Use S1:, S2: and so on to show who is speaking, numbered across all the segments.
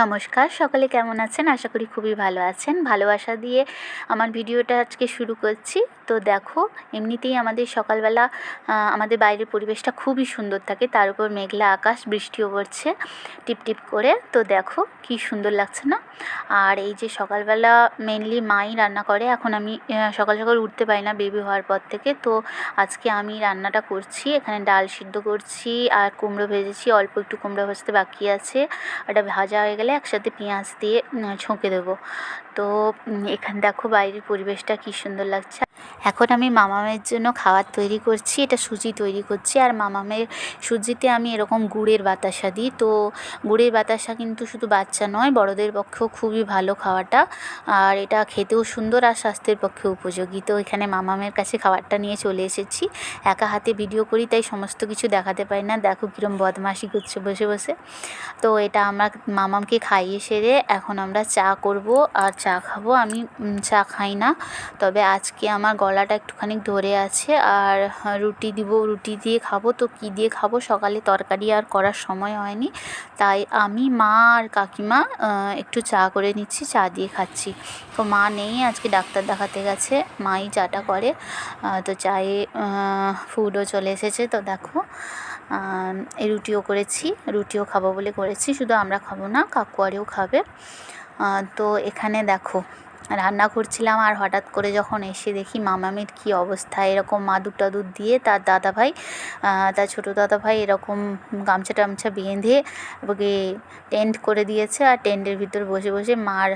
S1: নমস্কার, সকলে কেমন আছেন? আশা করি খুবই ভালো আছেন। ভালোবাসা দিয়ে আমার ভিডিওটা আজকে শুরু করছি। তো দেখো, এমনিতেই আমাদের সকালবেলা আমাদের বাইরের পরিবেশটা খুবই সুন্দর থাকে। তার উপর মেঘলা আকাশ, বৃষ্টিও পড়ছে টিপ টিপ করে। তো দেখো, কি সুন্দর লাগছে না? আর এই যে সকালবেলা মেনলি মাই রান্না করে, এখন আমি সকাল সকাল উঠতে পারি না বেবি হওয়ার পর থেকে। তো আজকে আমি রান্নাটা করছি, এখানে ডাল সিদ্ধ করছি, আর কুমড়ো ভেজেছি, অল্প একটু কুমড়ো ভাজতে বাকি আছে। ওটা ভাজা হয়ে গেলে একসাথে পেঁয়াজ দিয়ে ছোঁকে দেবো। তো এখানে দেখো বাইরের পরিবেশটা কি সুন্দর লাগছে। এখন আমি মামামের জন্য খাবার তৈরি করছি, এটা সুজি তৈরি করছি। আর মামামের সুজিতে আমি এরকম গুড়ের বাতাসা দিই। তো গুড়ের বাতাসা কিন্তু শুধু বাচ্চা নয়, বড়দের পক্ষেও খুবই ভালো খাওয়াটা। আর এটা খেতেও সুন্দর আর স্বাস্থ্যের পক্ষে উপযোগী। তো এখানে মামামের কাছে খাবারটা নিয়ে চলে এসেছি। একা হাতে ভিডিও করি, তাই সমস্ত কিছু দেখাতে পারি না। দেখো কীরকম বদমাশি করছে বসে বসে। তো এটা আমরা মামামকে খাইয়ে সেরে এখন আমরা চা করব। আর চা খাব, আমি চা খাই না। তবে আজকে আমার গলাটা একটুখানি ধরে আছে আর রুটি দিব, রুটি দিয়ে খাব। তো কী দিয়ে খাব? সকালে তরকারি আর করার সময় হয়নি। তাই আমি, মা আর কাকিমা একটু চা করে নিচ্ছি, চা দিয়ে খাচ্ছি। তো মা নেই, আজকে ডাক্তার দেখাতে গেছে, মাই চাটা করে। তো চায়ে ফুডও চলে এসেছে। তো দেখো এই রুটিও করেছি, রুটিও খাব বলে করেছি। শুধু আমরা খাব না কাকুয়ারিও খাবে। তো এখানে দেখো রান্না করছিলাম আর হঠাৎ করে যখন এসে দেখি মামামের কী অবস্থা, এরকম মাদুর টাদুর দিয়ে তার দাদা ভাই তার ছোটো দাদা ভাই এরকম গামছা টামছা বেঁধে ওকে টেন্ট করে দিয়েছে আর টেন্টের ভিতর বসে বসে মার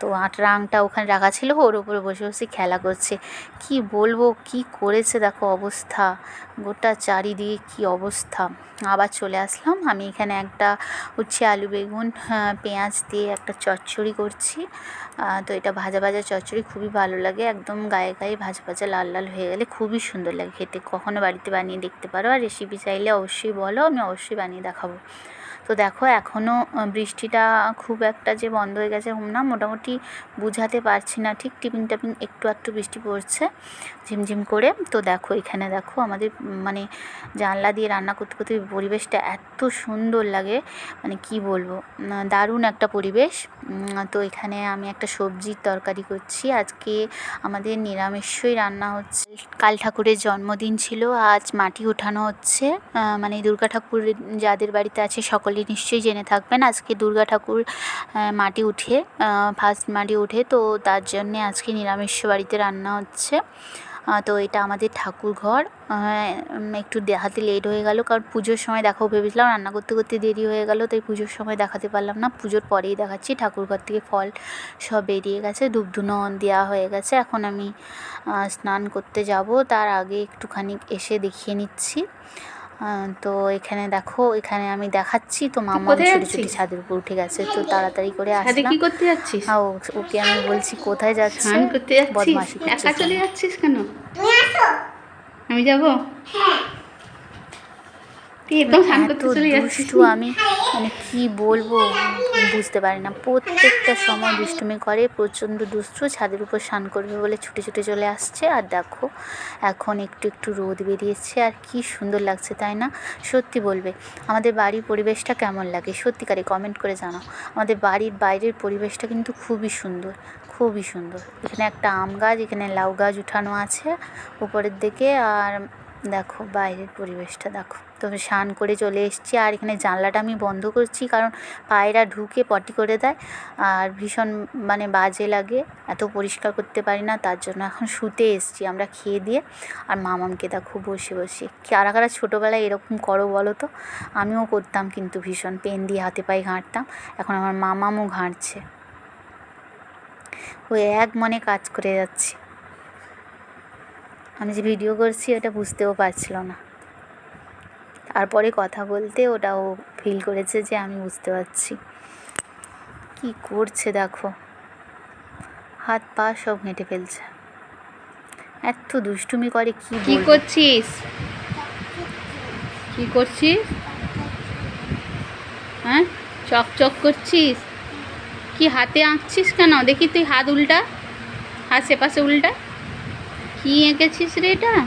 S1: তো আটরা আংটা ওখানে রাখা ছিল, ওর উপরে বসে বসে খেলা করছে। কি বলব, কি করেছে দেখো অবস্থা, গোটা চারিদিকে কি অবস্থা। আবার চলে আসলাম, আমি এখানে একটা উচ্ছে আলু বেগুন পেঁয়াজ দিয়ে একটা চচ্চড়ি করছি তো এটা ভাজা ভাজা চচ্চড়ি খুবই ভালো লাগে। একদম গায়ে গায়ে ভাজা ভাজা লাল লাল হয়ে গেলে খুবই সুন্দর লাগে খেতে। কখনো বাড়িতে বানিয়ে দেখতে পারো। আর রেসিপি চাইলে অবশ্যই বলো, আমি অবশ্যই বানিয়ে দেখাবো। তো দেখো এখনও বৃষ্টিটা খুব একটা যে বন্ধ হয়ে গেছে এরকম না, মোটামুটি বুঝাতে পারছি না। ঠিক টিপিং টাপিং একটু একটু বৃষ্টি পড়ছে, ঝিমঝিম করে। তো দেখো, এখানে দেখো আমাদের মানে জানলা দিয়ে রান্না করতে করতে পরিবেশটা এত সুন্দর লাগে মানে কি বলব দারুণ একটা পরিবেশ। তো এখানে আমি একটা সবজির তরকারি করছি। আজকে আমাদের নিরামিষই রান্না হচ্ছে। কাল ঠাকুরের জন্মদিন ছিল, আজ মাটি ওঠানো হচ্ছে। মানে দুর্গা ঠাকুর যাদের বাড়িতে আছে সকলেই নিশ্চয়ই জেনে থাকবেন। আজকে দুর্গা ঠাকুর মাটি উঠে ফার্স্ট মাটি উঠে, তো তার জন্যে আজকে নিরামিষ বাড়িতে রান্না হচ্ছে। তো এটা আমাদের ঠাকুর ঘর। একটু দেখাতে লেট হয়ে গেল, কারণ পুজোর সময় দেখাও ভেবেছিলাম রান্না করতে করতে দেরি হয়ে গেল, তাই পুজোর সময় দেখাতে পারলাম না। পুজোর পরেই দেখাচ্ছি, ঠাকুর ঘর থেকে ফল সব বেরিয়ে গেছে ধূপধুনো দেওয়া হয়ে গেছে। এখন আমি স্নান করতে যাব, তার আগে একটুখানি এসে দেখিয়ে নিচ্ছি। তো এখানে দেখো এখানে আমি দেখাচ্ছি। তো মামা ছুটি ছুটি ছাদের উপর উঠে গেছে তো তাড়াতাড়ি করে
S2: ছাদে
S1: আসলাম।
S2: কি করতে যাচ্ছিস?
S1: হ্যাঁ ও- ওকে আমি বলছি কোথায় যাচ্ছি
S2: স্নান করতে যাচ্ছিস?
S1: বদমাশি
S2: একা চলে যাচ্ছিস কেন? আমি যাব? তুই একদম স্নান
S1: এত
S2: করতে চলে যাচ্ছিস
S1: দুষ্টু আমি মানে কি বলব? বুঝতে পারি না। প্রত্যেকটা সময় দুষ্টুমি করে প্রচণ্ড দুষ্টু ছাদের উপর স্নান করবে বলে ছুটে ছুটে চলে আসছে। আর দেখো এখন একটু একটু রোদ বেরিয়েছে। আর কি সুন্দর লাগছে তাই না? সত্যি বলবে আমাদের বাড়ির পরিবেশটা কেমন লাগে? সত্যিকারে কমেন্ট করে জানাও। আমাদের বাড়ির বাইরের পরিবেশটা কিন্তু খুবই সুন্দর খুবই সুন্দর। এখানে একটা আম গাছ এখানে লাউ গাছ উঠানো আছে উপরের দিকে। আর দেখো বাইরের পরিবেশটা দেখো। তো স্নান করে চলে এসেছি। আর এখানে জানলাটা আমি বন্ধ করছি কারণ পায়রা ঢুকে পটি করে দেয়। আর ভীষণ মানে বাজে লাগে, এত পরিষ্কার করতে পারি না, তার জন্য এখন শুতে এসেছি আমরা খেয়ে দিয়ে। আর মামামকে দেখো বসে বসে। কারা কারা ছোটোবেলায় এরকম করো বলো তো? আমিও করতাম কিন্তু ভীষণ পেন দিয়ে হাতে পায়ে ঘাঁটতাম। এখন আমার মামামও ঘাঁটছে। ও এক মনে কাজ করে যাচ্ছে। আমি যে ভিডিও করছি, ওটা বুঝতেও পারছিল না। তারপরে কথা বলতে ওটাও ফিল করেছে যে আমি বুঝতে পারছি। কি করছে দেখো? হাত পা সব হেঁটে ফেলছে। এত দুষ্টুমি করে কি
S2: কি করছিস? কি করছিস? হ্যাঁ? চক চক করছিস? কি হাতে আঁকছিস কেন? দেখি তুই হাত উল্টা। হাত সেপাশে উল্টা। কি এঁকেছিস রে এটা?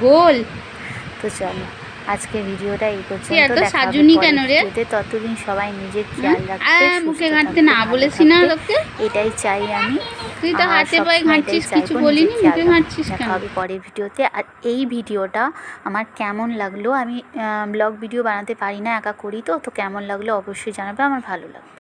S2: গোল।
S1: তো চলো। আজকের ভিডিওটা এই পর্যন্ত
S2: এত
S1: দেখা হবে
S2: সাজুনি কেন রে?
S1: ভিডিওতে। ততদিন সবাই নিজের খেয়াল
S2: রাখতে
S1: রাখবে
S2: মুখে ঘাঁটতে না বলেছি না। লোককে
S1: এটাই চাই আমি
S2: তুই তো হাতে পায়ে ঘাঁটছিস কিছু বলিনি মুখে। ঘাঁটছিস কেন
S1: হবে পরের ভিডিওতে আর এই ভিডিওটা আমার কেমন লাগল আমি ব্লগ ভিডিও বানাতে পারি না একা করি তো তো কেমন লাগল অবশ্যই জানাবে আমার ভালো লাগবে